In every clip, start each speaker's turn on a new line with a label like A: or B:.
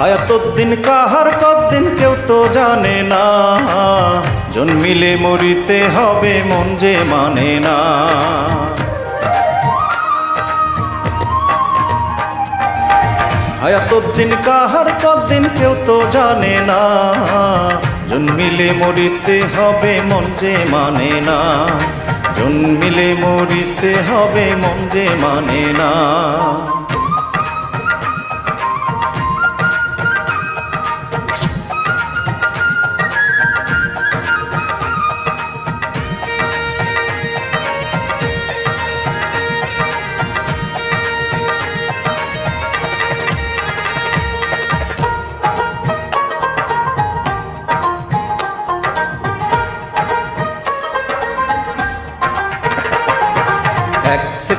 A: হায়াতদ্দিন কাহার কদ্দিন কেউ তো জানে না জন্মিলে মরিতে হবে মন যে মানে না। হায়াতদ্দিন কাহার কদ্দিন কেউ তো জানে না। জন্মিলে মরিতে হবে মন যে মানে না। জন্মিলে মরিতে হবে মন যে মানে না।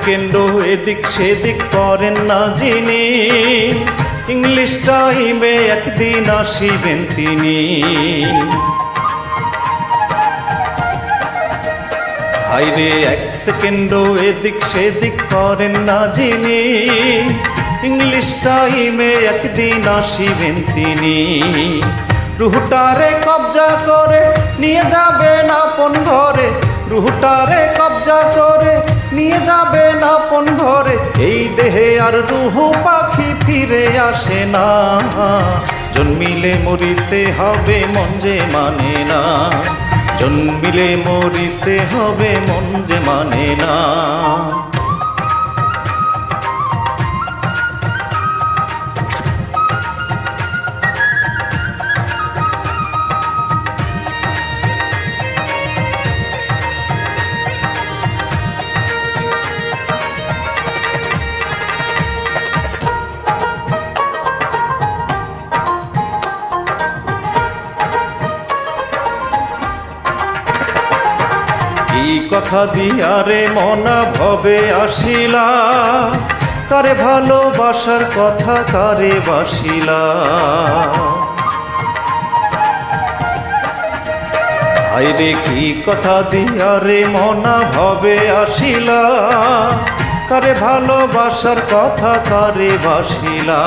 A: এক সেকেন্ডও এদিক সেদিক করেন না যিনি। ইংলিশ টাইমে একদিন আসিবেন তিনি। হাইরে এক সেকেন্ডও এদিক সেদিক করেন না যিনি। ইংলিশ টাইমে একদিন আসিবেন তিনি। রুহটারে কবজা করে, নিয়ে যাবেন আপন ঘরে। রুহটারে কবজা করে নিয়ে যাবে না পন ঘরে। এই দেহে আর রুহু পাখি ফিরে আসে না। জন্মিলে মরিতে হবে মন যে মানে না। জন্মিলে মরিতে হবে মন যে মানে না। কথা দিয়ারে মনা ভবে আসিলা। কারে ভালোবাসার কথা কারে বাসিলা। হাইরে কি কথা দিয়ারে মনা ভবে আসিলা। কারে ভালোবাসার কথা কারে বাসিলা।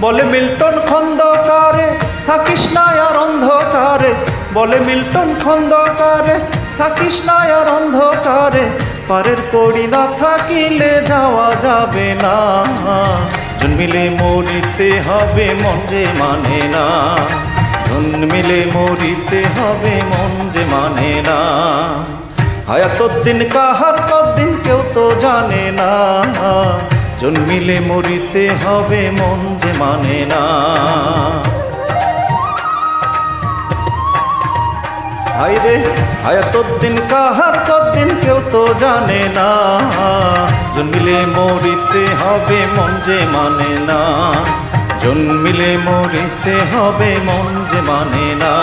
A: বলে, মিল্টন খন্দকারে থাকিস না আর অন্ধকারে। বলে, মিল্টন খন্দকারে থাকিস না আর অন্ধকারে, পারের পড়ি না থাকিলে যাওয়া যাবে না। জন্মিলে মরিতে হবে মন যে মানে না। জন্মিলে মরিতে হবে মন যে মানে না। হায়াতদ্দিন কাহার কদ্দিন কেউ তো জানে না। জন্মিলে মরিতে হবে মন যে মানে না। হাইরে দিন কাহার দিন কেউ তো জানে না। জন্মিলে মরিতে হবে মন যে মানে না। জন্মিলে মরিতে হবে মন যে মানে না।